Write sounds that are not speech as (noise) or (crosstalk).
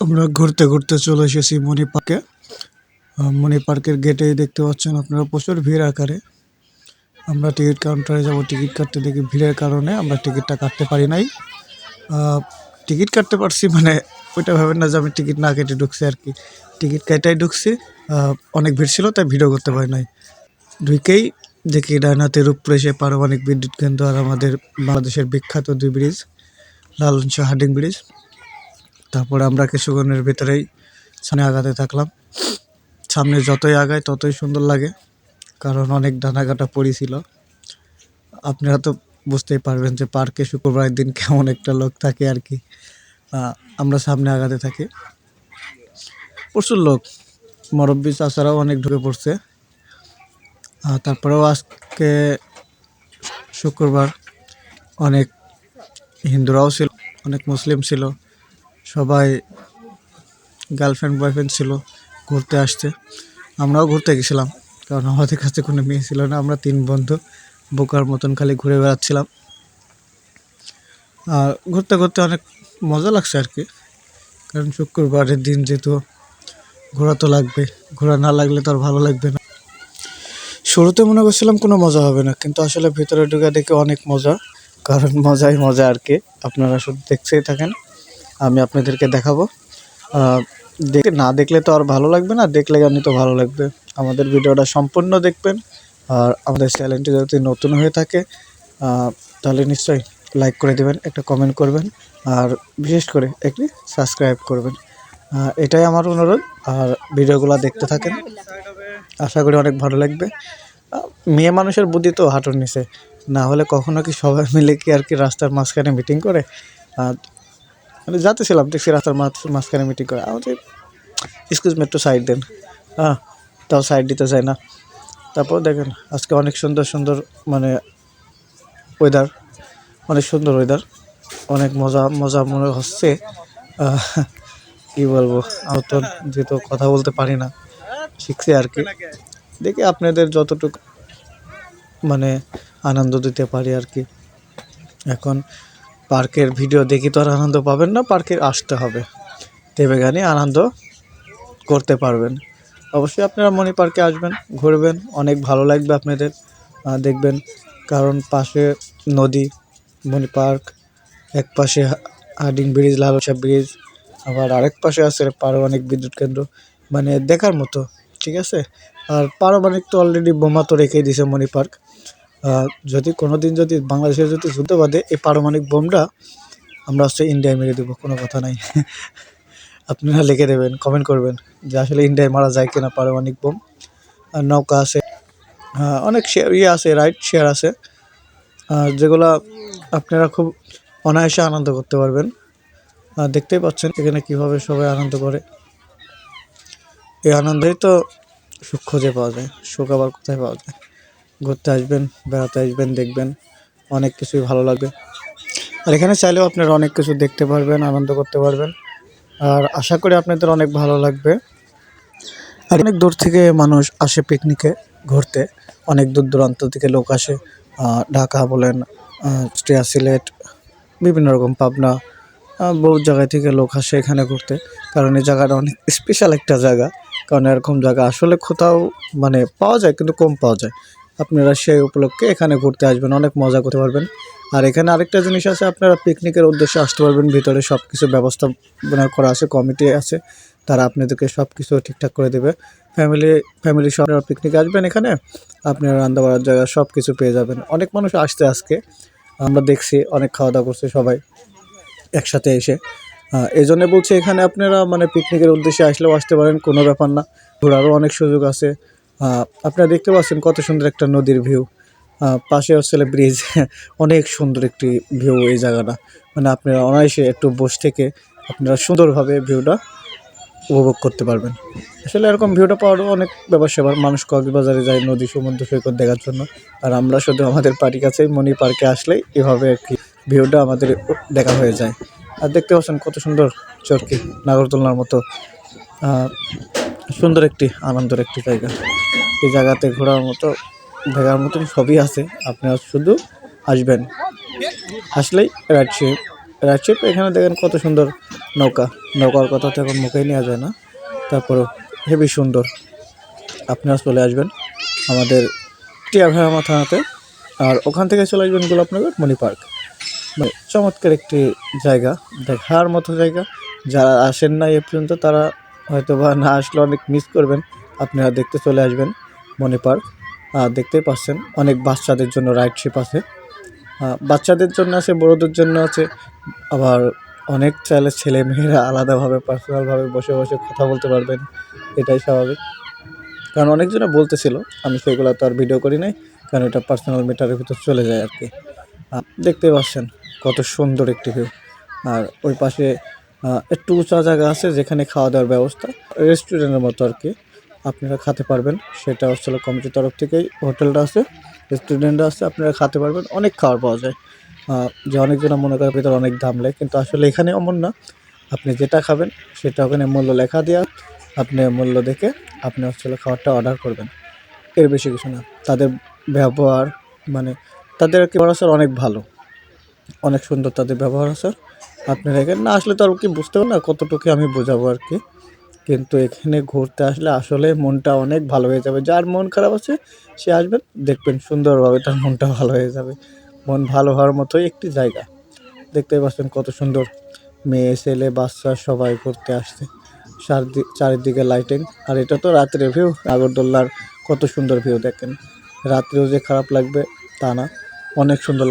আমরা ঘুরতে ঘুরতে চলে এসেছি মণি পার্কে। মণি পার্কের গেটেই দেখতে পাচ্ছেন আপনারা প্রচুর ভিড় আকারে। আমরা টিকিট কাউন্টারে যাব, টিকিট কাটতে দেখি ভিড়ের কারণে আমরা টিকিটটা কাটতে পারি নাই। টিকিট কাটতে পারছি মানে ওইটা ভাবেন না যে আমি টিকিট না কেটে ঢুকছি আর কি। টিকিট কেটাই ঢুকছি অনেক ভিড় ছিল তাই ভিডিও করতে পারি নাই। ঢুকেই দেখি ডায়নাতে উপরে সে পারমাণবিক বিদ্যুৎ কেন্দ্র আর আমাদের বাংলাদেশের বিখ্যাত দুই bridge Lalon Shah Hardinge bridge. তারপরে আমরা কিছুক্ষণের ভিতরেই সামনে আগাতে থাকলাম। সামনে যতই আগায় ততই সুন্দর লাগে, কারণ অনেক ডানাকাটা পড়েছিল আপনারা তো বুঝতেই পারবেন যে পার্কে শুক্রবারের দিন কেমন একটা লোক থাকে আর কি। আমরা সামনে আগাতে থাকি। প্রচুর লোক, মুরব্বী চাচারাও অনেক ঢুকে পড়ছে। তারপরেও আজকে শুক্রবার অনেক হিন্দুরাও ছিল, অনেক মুসলিম ছিল। সবাই গার্লফ্রেন্ড বয়ফ্রেন্ড ছিল ঘুরতে আসছে আমরাও ঘুরতে গেছিলাম, কারণ আমাদের কাছে কোনো মেয়ে ছিল না। আমরা তিন বন্ধু, বোকার মতন খালি ঘুরে বেড়াচ্ছিলাম। আর ঘুরতে ঘুরতে অনেক মজা লাগছে আর কি, কারণ শুক্রবারের দিন যেহেতু ঘোরা তো লাগবে, ঘোরা না লাগলে তো আর ভালো লাগবে না। শুরুতে মনে করছিলাম কোনো মজা হবে না, কিন্তু আসলে ভিতরে ঢুকে দেখে অনেক মজা, কারণ মজাই মজা আর কি। আপনারা শুধু দেখতেই থাকেন। আমি আপনাদেরকে দেখাবো। দেখে না দেখলে তো আর ভালো লাগবে না, দেখলে গানই তো ভালো লাগবে। আমাদের ভিডিওটা সম্পূর্ণ দেখবেন আর আমাদের চ্যানেলটি যদি নতুন হয়ে থাকে তাহলে নিশ্চয়ই লাইক করে দেবেন, একটা কমেন্ট করবেন আর বিশেষ করে একটি সাবস্ক্রাইব করবেন। এটাই আমার অনুরোধ, আর ভিডিওগুলো দেখতে থাকেন। আশা করি অনেক ভালো লাগবে। মেয়ে মানুষের বুদ্ধি তো হাঁটুর নিচে, না হলে কখনো কি সবাই মিলে কি আর কি রাস্তার মাঝখানে মিটিং করে? আহ, মানে যাতেছিলাম দেখছি রাস্তার মাঝ- মাঝখানে মিটিং করে। আমাদের এক্সকিউজ মি একটু সাইড দেন। হ্যাঁ তাও সাইড দিতে চায় না। তারপর দেখেন আজকে অনেক সুন্দর সুন্দর মানে ওয়েদার অনেক সুন্দর ওয়েদার অনেক মজা মজা মনে হচ্ছে। কি বলব আমি তো যেহেতু কথা বলতে পারি না শিখছি আর কি। দেখি আপনাদের যতটুকু মানে আনন্দ দিতে পারি আর কি। এখন পার্কের ভিডিও দেখি তো আর আনন্দ পাবেন না পার্কে আসতে হবে। দেবে গানে, আনন্দ করতে পারবেন। অবশ্যই আপনারা মণি পার্কে আসবেন, ঘুরবেন, অনেক ভালো লাগবে আপনাদের দেখবেন। কারণ পাশে নদী, মণি পার্ক, এক পাশে হার্ডিং ব্রিজ লালসা ব্রিজ, আবার আরেক পাশে আছে পারমাণবিক বিদ্যুৎ কেন্দ্র মানে দেখার মতো, ঠিক আছে? আর পারমাণবিক তো অলরেডি বোমা তো রেখেই দিছে মণি পার্ক। যদি কোনো দিন যদি বাংলাদেশের যদি যুদ্ধ বাদে এই পারমাণবিক বোমটা আমরা হচ্ছে ইন্ডিয়ায় মেরে দেবো, কোনো কথা নাই। (laughs) আপনারা লিখে দেবেন কমেন্ট করবেন যে আসলে ইন্ডিয়ায় মারা যায় কিনা পারমাণবিক বোম। আর নৌকা আছে অনেক শেয়ার ইয়ে আছে রাইট শেয়ার আছে। যেগুলা আপনারা খুব অনায়াসে আনন্দ করতে পারবেন। দেখতেই পাচ্ছেন এখানে কীভাবে সবাই আনন্দ করে। এই আনন্দেই তো সুখ খুঁজে পাওয়া যায়, সুখ আবার কোথায় পাওয়া যায়? ঘুরতে আসবেন, বেড়াতে আসবেন, দেখবেন অনেক কিছুই ভালো লাগবে। আর এখানে চাইলেও আপনারা অনেক কিছু দেখতে পারবেন, আনন্দ করতে পারবেন। আর আশা করি আপনাদের অনেক ভালো লাগবে। আর অনেক দূর থেকে মানুষ আসে পিকনিকে ঘুরতে। অনেক দূর দূরান্ত থেকে লোক আসে। ঢাকা বলেন স্টেয়া সিলেট, বিভিন্ন রকম পাবনা বহু জায়গা থেকে লোক আসে এখানে ঘুরতে। কারণ এই জায়গাটা অনেক স্পেশাল একটা জায়গা। কারণ এরকম জায়গা আসলে কোথাও মানে পাওয়া যায়, কিন্তু কম পাওয়া যায়। আপনারা সেই উপলক্ষে এখানে ঘুরতে আসবেন, অনেক মজা করতে পারবেন। আর এখানে আরেকটা জিনিস আছে, আপনারা পিকনিকের উদ্দেশ্যে আসতে পারবেন, ভিতরে সব কিছু ব্যবস্থাপনা করা আছে কমিটি আছে, তারা আপনাদেরকে সব কিছু ঠিকঠাক করে দেবে। ফ্যামিলি ফ্যামিলি সব পিকনিকে আসবেন এখানে, আপনারা রান্না বাড়ার জায়গা সব কিছু পেয়ে যাবেন। অনেক মানুষ আসতে আজকে, আমরা দেখছি, অনেক খাওয়া দাওয়া করছে সবাই একসাথে এসে। এই জন্য বলছি এখানে আপনারা মানে পিকনিকের উদ্দেশ্যে আসলেও আসতে পারেন, কোনো ব্যাপার না। ঘোরারও অনেক সুযোগ আছে। আপনারা দেখতে পাচ্ছেন কত সুন্দর একটা নদীর ভিউ। পাশে হচ্ছে ব্রিজ (laughs) অনেক সুন্দর একটি ভিউ এই জায়গাটা। মানে আপনারা অনায়াসে একটু বস থেকে আপনারা সুন্দরভাবে ভিউটা উপভোগ করতে পারবেন। আসলে এরকম ভিউটা পাওয়ারও অনেক ব্যাপার, সেবার মানুষ কক্সবাজারে যায় নদী সমুদ্র সৈকত দেখার জন্য। আর আমরা শুধু আমাদের বাড়ির কাছেই মণি পার্কে আসলেই এভাবে আর কি ভিউটা আমাদের দেখা হয়ে যায়। আর দেখতে পাচ্ছেন কত সুন্দর চরকি, নাগরদোলনার মতো। সুন্দর একটি, আনন্দের একটি জায়গা। এই জায়গাতে ঘোরার মতো দেখার মতন সবই আছে। আপনারা শুধু আসবেন। আসলেই রাইট শেপ রাইট শেপ, এখানে দেখেন কত সুন্দর নৌকা। নৌকার কথা তো এখন মুখেই নেওয়া যায় না। তারপরও হেবি সুন্দর। আপনারা চলে আসবেন আমাদের টিয়াভামা থানাতে। আর ওখান থেকে চলে আসবেন গোলাপনগর মণি পার্ক। মানে চমৎকার একটি জায়গা, দেখার মতো জায়গা। যারা আসেন না এ পর্যন্ত, তারা হয়তো বা না আসলে অনেক মিস করবেন। আপনারা দেখতে চলে আসবেন মনে পার্ক। দেখতেই পাচ্ছেন অনেক বাচ্চাদের জন্য রাইডশিপ আছে। বাচ্চাদের জন্য আছে, বড়োদের জন্য আছে। আবার অনেক চাইলে ছেলে মেয়েরা আলাদাভাবে পার্সোনালভাবে বসে বসে কথা বলতে পারবেন। এটাই স্বাভাবিক। কারণ অনেকজনে বলতেছিল, আমি সেগুলো তো আর ভিডিও করি নাই, কারণ এটা পার্সোনাল মিটারের ভিতর চলে যায় আর কি। দেখতে পাচ্ছেন কত সুন্দর একটি ভিউ আর ওই পাশে একটু উঁচা জায়গা আছে যেখানে খাওয়া দাওয়ার ব্যবস্থা। রেস্টুরেন্টের মতো আর কি আপনারা খেতে পারবেন। সেটা হচ্ছে কমিটির তরফ থেকেই হোটেলটা আছে রেস্টুরেন্টটা আছে, আপনারা খেতে পারবেন, অনেক খাবার পাওয়া যায়। যে অনেকজনা মনে করার ভিতরে অনেক দাম লাগে কিন্তু আসলে এখানে এমন না। আপনি যেটা খাবেন, সেটা ওখানে মূল্য লেখা দেওয়া আপনি মূল্য দেখে আপনি হচ্ছে খাবারটা অর্ডার করবেন। এর বেশি কিছু না। তাদের ব্যবহার মানে তাদের ব্যবহার অনেক ভালো। অনেক সুন্দর তাদের ব্যবহার আছে আপনারা এখানে না আসলে তো আর কি বুঝতে পারেন না কতটুকু আমি বোঝাবো আর কি। কিন্তু এখানে ঘুরতে আসলে আসলে মনটা অনেক ভালো হয়ে যাবে। যার মন খারাপ আছে, সে আসবেন দেখবেন সুন্দরভাবে তার মনটা ভালো হয়ে যাবে। মন ভালো হওয়ার মতোই একটি জায়গা। দেখতেই পাচ্ছেন কত সুন্দর মেয়ে, ছেলে, বাচ্চা সবাই ঘুরতে আসছে। চারদি- চারিদিকে লাইটিং আর এটা তো রাত্রে ভিউ আগরদোল্লার কত সুন্দর ভিউ দেখেন। রাত্রেও যে খারাপ লাগবে তা না। অনেক সুন্দর